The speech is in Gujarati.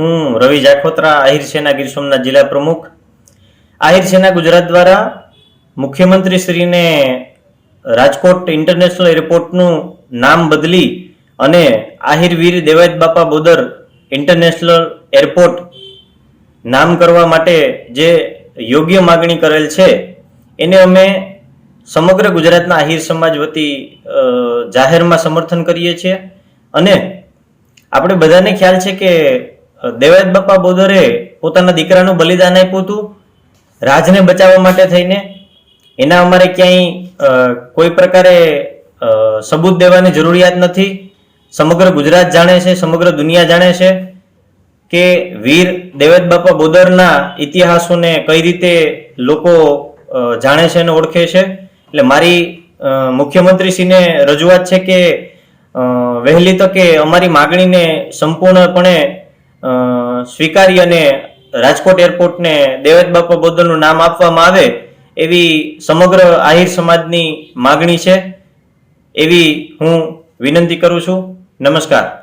હું રવિ જાખોત્રા, આહિર સેના ગીર સોમનાથ જિલ્લા પ્રમુખ. આહિર સેના ગુજરાત દ્વારા મુખ્યમંત્રી શ્રીને રાજકોટ ઇન્ટરનેશનલ એરપોર્ટનું નામ બદલી અને આહિર વીર દેવાયત બાપા બોદર ઇન્ટરનેશનલ એરપોર્ટ નામ કરવા માટે જે યોગ્ય માગણી કરેલ છે, એને અમે સમગ્ર ગુજરાતના આહિર સમાજ વતી જાહેરમાં સમર્થન કરીએ છીએ. અને આપણે બધાને ખ્યાલ છે કે દેવાયત બાપા બોદરે પોતાના દીકરાનું બલિદાન આપ્યું હતું. રાજને બચાવવા માટે થઈને. એના અમારે ક્યાંય કોઈ પ્રકારે સબૂત દેવાની જરૂરિયાત નથી. સમગ્ર ગુજરાત જાણે છે, સમગ્ર દુનિયા જાણે છે કે વીર દેવેદ બાપા બોદરના ઇતિહાસોને કઈ રીતે લોકો જાણે છે અને ઓળખે છે. એટલે મારી મુખ્યમંત્રીશ્રીને રજૂઆત છે કે વહેલી તકે અમારી માગણીને સંપૂર્ણપણે સ્વીકારી અને રાજકોટ એરપોર્ટને દેવેદ બાપા બોદલનું નામ આપવામાં આવે એવી સમગ્ર આહિર સમાજની માગણી છે. એવી હું વિનંતી કરું છું. નમસ્કાર.